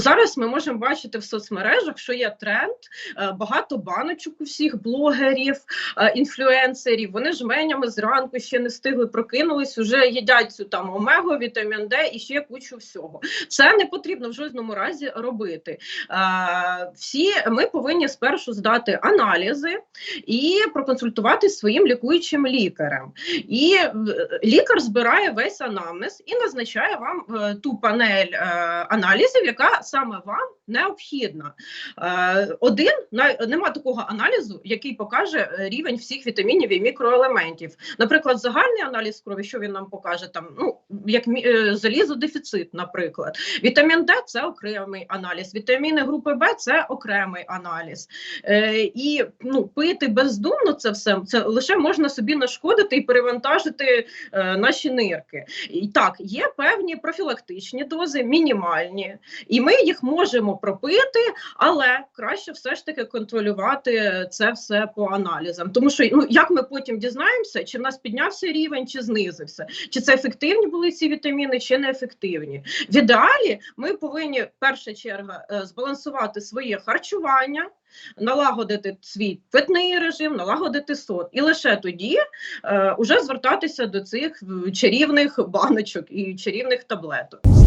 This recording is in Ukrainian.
зараз ми можемо бачити в соцмережах, що є тренд, е, багато баночок у всіх блогерів, е, інфлюенсерів. Вони жменями зранку ще не встигли прокинулись, вже їдять цю там омегу, вітамін Д і ще кучу всього. Це не потрібно в жодному разі робити. Е, Всі ми повинні спершу здати аналізи і проконсультуватися своїм лікуючим лікарем. І лікар збирає весь анамнез і назначає вам ту панель аналізів, яка саме вам необхідна. Е, один нема такого аналізу, який покаже е, рівень всіх вітамінів і мікроелементів. Наприклад, загальний аналіз крові, що він нам покаже, там ну як е, залізодефіцит, наприклад. Вітамін Д це окремий аналіз, вітаміни групи Б це окремий аналіз. І ну, пити бездумно це все це лише можна собі нашкодити і перевантажити наші нирки. І так, є певні профілактичні дози, мінімальні, і ми їх можемо пропити, але краще все ж таки контролювати це все по аналізам. Тому що ну як ми потім дізнаємося, чи в нас піднявся рівень, чи знизився, чи це ефективні були ці вітаміни, чи неефективні. В ідеалі ми повинні перша черга е, збалансувати своє харчування. Налагодити свій питний режим, налагодити сон, і лише тоді е, уже звертатися до цих чарівних баночок і чарівних таблеток.